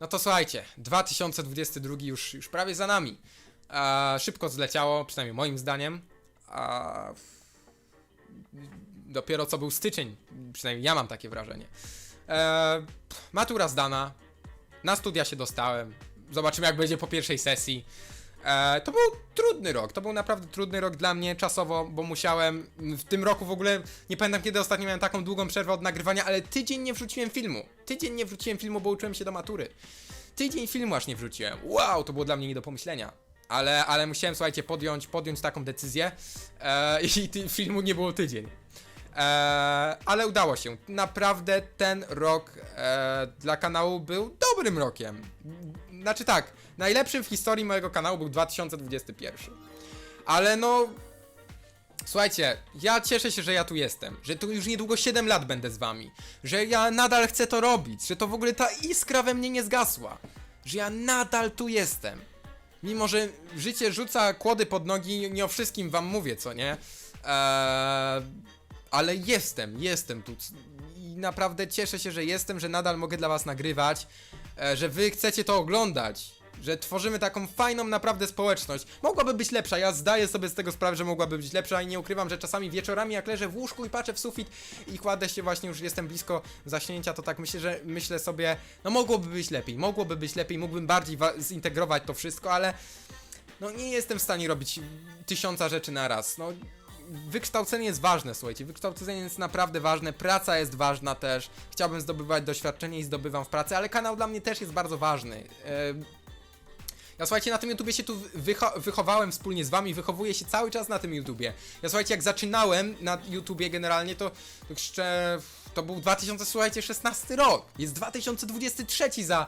No to słuchajcie, 2022 już, już prawie za nami. Szybko zleciało, przynajmniej moim zdaniem. Dopiero co był styczeń, przynajmniej ja mam takie wrażenie. E, matura zdana, na studia się dostałem. Zobaczymy, jak będzie po pierwszej sesji. E, to był trudny rok, to był naprawdę trudny rok dla mnie czasowo, bo musiałem w tym roku w ogóle, nie pamiętam kiedy ostatnio miałem taką długą przerwę od nagrywania, ale tydzień nie wrzuciłem filmu. Tydzień nie wrzuciłem filmu, bo uczyłem się do matury. Tydzień filmu aż nie wrzuciłem. Wow, to było dla mnie nie do pomyślenia. Ale, ale musiałem, słuchajcie, podjąć, podjąć taką decyzję e, i ty, filmu nie było tydzień. E, ale udało się. Naprawdę ten rok e, dla kanału był dobrym rokiem. Znaczy tak, najlepszym w historii mojego kanału był 2021. Ale no. Słuchajcie, ja cieszę się, że ja tu jestem, że tu już niedługo 7 lat będę z wami, że ja nadal chcę to robić, że to w ogóle ta iskra we mnie nie zgasła, że ja nadal tu jestem. Mimo, że życie rzuca kłody pod nogi, nie o wszystkim wam mówię, co nie? Eee, ale jestem, jestem tu i naprawdę cieszę się, że jestem, że nadal mogę dla was nagrywać, że wy chcecie to oglądać, że tworzymy taką fajną naprawdę społeczność. Mogłaby być lepsza, ja zdaję sobie z tego sprawę, że mogłaby być lepsza i nie ukrywam, że czasami wieczorami jak leżę w łóżku i patrzę w sufit i kładę się właśnie, już jestem blisko zaśnięcia, to tak myślę, że myślę sobie, no mogłoby być lepiej, mogłoby być lepiej, mógłbym bardziej wa- zintegrować to wszystko, ale no nie jestem w stanie robić tysiąca rzeczy na raz. No wykształcenie jest ważne, słuchajcie, wykształcenie jest naprawdę ważne, praca jest ważna też. Chciałbym zdobywać doświadczenie i zdobywam w pracy, ale kanał dla mnie też jest bardzo ważny. E, ja słuchajcie, na tym YouTubie się tu wycho wychowałem wspólnie z wami, wychowuję się cały czas na tym YouTubie. Ja słuchajcie, jak zaczynałem na YouTubie generalnie, to, to jeszcze to był 2016 rok. Jest 2023 za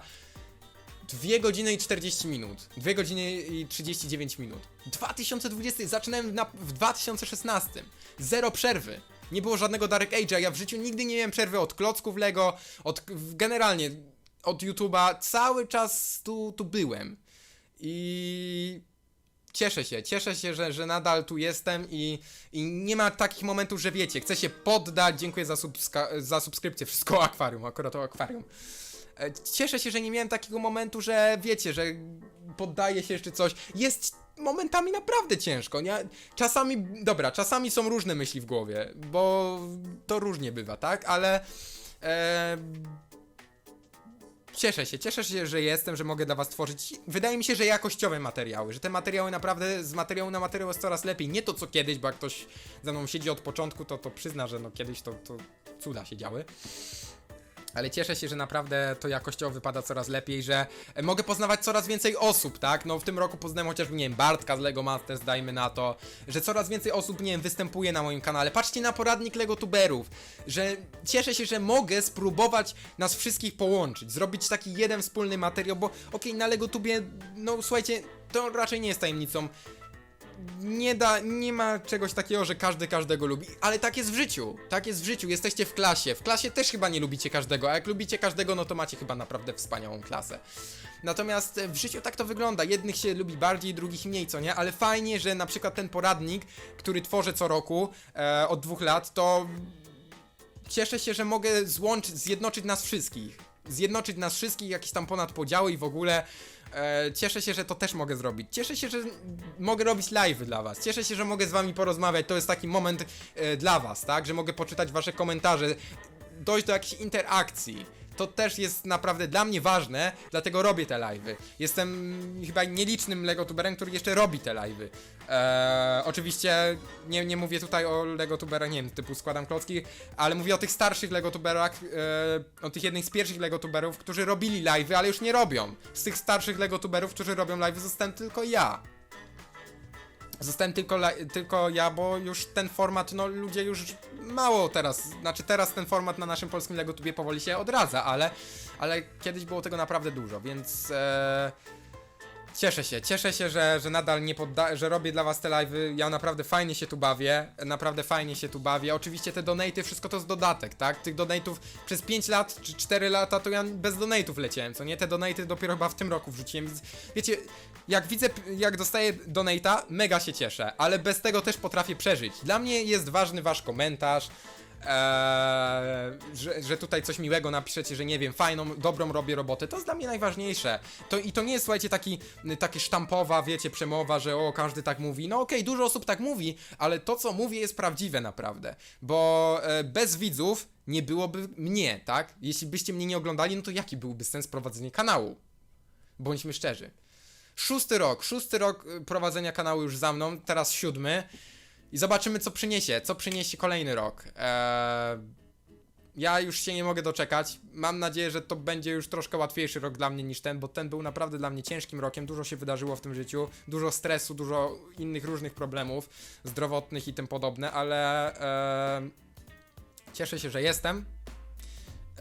2 godziny i 40 minut. 2 godziny i 39 minut. 2020, zaczynałem na, w 2016. Zero przerwy. Nie było żadnego Dark Age'a. Ja w życiu nigdy nie miałem przerwy od klocków Lego, od generalnie od YouTube'a. Cały czas tu, tu byłem. I cieszę się, cieszę się, że, że nadal tu jestem i, i nie ma takich momentów, że wiecie, chcę się poddać, dziękuję za, subska- za subskrypcję, wszystko o akwarium, akurat o akwarium. E, Cieszę się, że nie miałem takiego momentu, że wiecie, że poddaję się czy coś. Jest momentami naprawdę ciężko. Nie? Czasami, dobra, czasami są różne myśli w głowie, bo to różnie bywa, tak? Ale e, cieszę się, cieszę się, że jestem, że mogę dla was tworzyć. Wydaje mi się, że jakościowe materiały, że te materiały naprawdę z materiału na materiał jest coraz lepiej. Nie to co kiedyś, bo jak ktoś ze mną siedzi od początku, to, to przyzna, że no kiedyś to, to cuda się działy. Ale cieszę się, że naprawdę to jakościowo wypada coraz lepiej, że mogę poznawać coraz więcej osób, tak? No w tym roku poznałem chociażby, nie wiem, Bartka z Lego Masters, dajmy na to, że coraz więcej osób, nie wiem, występuje na moim kanale. Patrzcie na poradnik Lego Tuberów, że cieszę się, że mogę spróbować nas wszystkich połączyć, zrobić taki jeden wspólny materiał, bo okej, na Lego Tubie, no słuchajcie, to raczej nie jest tajemnicą nie da, nie ma czegoś takiego, że każdy każdego lubi, ale tak jest w życiu, tak jest w życiu, jesteście w klasie, w klasie też chyba nie lubicie każdego, a jak lubicie każdego, no to macie chyba naprawdę wspaniałą klasę. Natomiast e, w życiu tak to wygląda, jednych się lubi bardziej, drugich mniej, co nie, ale fajnie, że na przykład ten poradnik, który tworzę co roku, e, od dwóch lat, to cieszę się, że mogę złączyć, zjednoczyć nas wszystkich. Zjednoczyć nas wszystkich, jakieś tam ponad podziały i w ogóle. E, cieszę się, że to też mogę zrobić. Cieszę się, że mogę robić live dla was. Cieszę się, że mogę z wami porozmawiać. To jest taki moment e, dla was, tak? Że mogę poczytać wasze komentarze, dojść do jakiejś interakcji. To też jest naprawdę dla mnie ważne, dlatego robię te live'y. Jestem chyba nielicznym legotuberem, który jeszcze robi te live'y. Eee, oczywiście nie, nie mówię tutaj o legotuberach, nie wiem, typu składam klocki, ale mówię o tych starszych legotuberach, e, o tych jednych z pierwszych legotuberów, którzy robili live'y, ale już nie robią. Z tych starszych legotuberów, którzy robią live'y, zostałem tylko ja. Zostałem tylko, tylko ja, bo już ten format, no ludzie już mało teraz, znaczy teraz ten format na naszym polskim LegoTubie powoli się odradza, ale, ale kiedyś było tego naprawdę dużo, więc e, cieszę się, cieszę się, że, że nadal nie podda, że robię dla was te live'y, ja naprawdę fajnie się tu bawię, naprawdę fajnie się tu bawię, oczywiście te donaty, wszystko to jest dodatek, tak, tych donatów przez 5 lat czy 4 lata to ja bez donatów leciałem, co nie, te donaty dopiero chyba w tym roku wrzuciłem, więc wiecie, jak widzę, jak dostaję donata, mega się cieszę, ale bez tego też potrafię przeżyć. Dla mnie jest ważny wasz komentarz, Eee, że, że tutaj coś miłego napiszecie, że nie wiem, fajną, dobrą robię robotę, to jest dla mnie najważniejsze. To, I to nie jest, słuchajcie, taki, taki sztampowa, wiecie, przemowa, że o, każdy tak mówi. No okej, dużo osób tak mówi, ale to, co mówię, jest prawdziwe naprawdę. Bo e, bez widzów nie byłoby mnie, tak? Jeśli byście mnie nie oglądali, no to jaki byłby sens prowadzenia kanału? Bądźmy szczerzy. Szósty rok, szósty rok y, prowadzenia kanału już za mną, teraz siódmy. I zobaczymy, co przyniesie, co przyniesie kolejny rok. Eee, ja już się nie mogę doczekać. Mam nadzieję, że to będzie już troszkę łatwiejszy rok dla mnie niż ten, bo ten był naprawdę dla mnie ciężkim rokiem. Dużo się wydarzyło w tym życiu, dużo stresu, dużo innych różnych problemów zdrowotnych i tym podobne, ale eee, cieszę się, że jestem.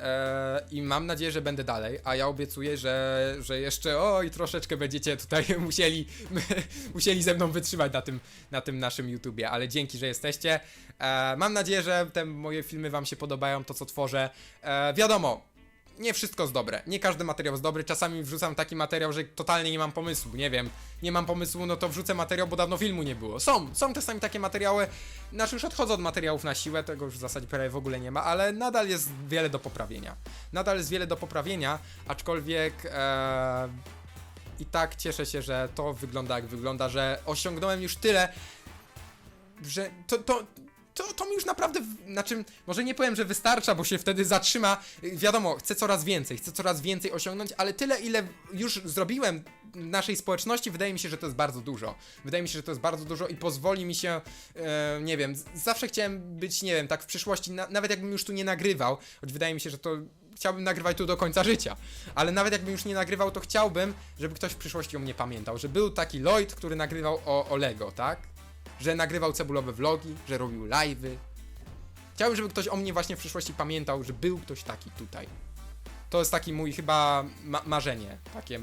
Eee, I mam nadzieję, że będę dalej, a ja obiecuję, że, że jeszcze oj, troszeczkę będziecie tutaj musieli, musieli ze mną wytrzymać na tym, na tym naszym YouTubie, ale dzięki, że jesteście. Eee, mam nadzieję, że te moje filmy wam się podobają, to co tworzę. Eee, wiadomo, nie wszystko jest dobre, nie każdy materiał jest dobry, czasami wrzucam taki materiał, że totalnie nie mam pomysłu, nie wiem, nie mam pomysłu, no to wrzucę materiał, bo dawno filmu nie było. Są, są czasami takie materiały, znaczy już odchodzę od materiałów na siłę, tego już w zasadzie prawie w ogóle nie ma, ale nadal jest wiele do poprawienia. Nadal jest wiele do poprawienia, aczkolwiek e, i tak cieszę się, że to wygląda jak wygląda, że osiągnąłem już tyle, że to, to, to, to mi już naprawdę, w- znaczy, może nie powiem, że wystarcza, bo się wtedy zatrzyma. Y, Wiadomo, chcę coraz więcej, chcę coraz więcej osiągnąć, ale tyle, ile już zrobiłem naszej społeczności, wydaje mi się, że to jest bardzo dużo. Wydaje mi się, że to jest bardzo dużo i pozwoli mi się, e, nie wiem, zawsze chciałem być, nie wiem, tak w przyszłości, na, nawet jakbym już tu nie nagrywał, choć wydaje mi się, że to chciałbym nagrywać tu do końca życia, ale nawet jakbym już nie nagrywał, to chciałbym, żeby ktoś w przyszłości o mnie pamiętał, że był taki Lloyd, który nagrywał o, o Lego, tak? Że nagrywał cebulowe vlogi, że robił live'y. Chciałbym, żeby ktoś o mnie właśnie w przyszłości pamiętał, że był ktoś taki tutaj. To jest taki mój chyba ma marzenie. Takie.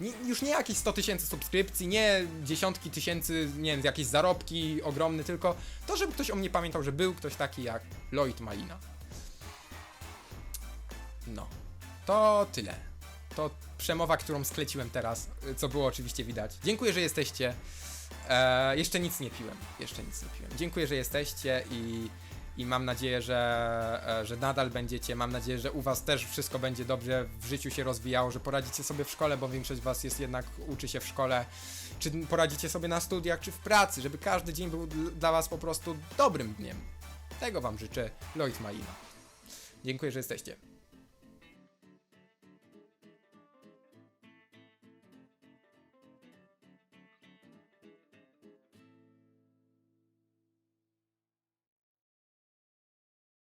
Nie, już nie jakieś 100 tysięcy subskrypcji, nie dziesiątki tysięcy, nie wiem, jakieś zarobki ogromne, tylko to, żeby ktoś o mnie pamiętał, że był ktoś taki jak Lloyd Malina. No. To tyle. To przemowa, którą skleciłem teraz, co było oczywiście widać. Dziękuję, że jesteście. E, jeszcze nic nie piłem. Jeszcze nic nie piłem. Dziękuję, że jesteście i, i mam nadzieję, że, e, że nadal będziecie. Mam nadzieję, że u Was też wszystko będzie dobrze w życiu się rozwijało, że poradzicie sobie w szkole, bo większość Was jest jednak uczy się w szkole. Czy poradzicie sobie na studiach, czy w pracy, żeby każdy dzień był dl- dla Was po prostu dobrym dniem. Tego Wam życzę, Lloyd Malina. Dziękuję, że jesteście.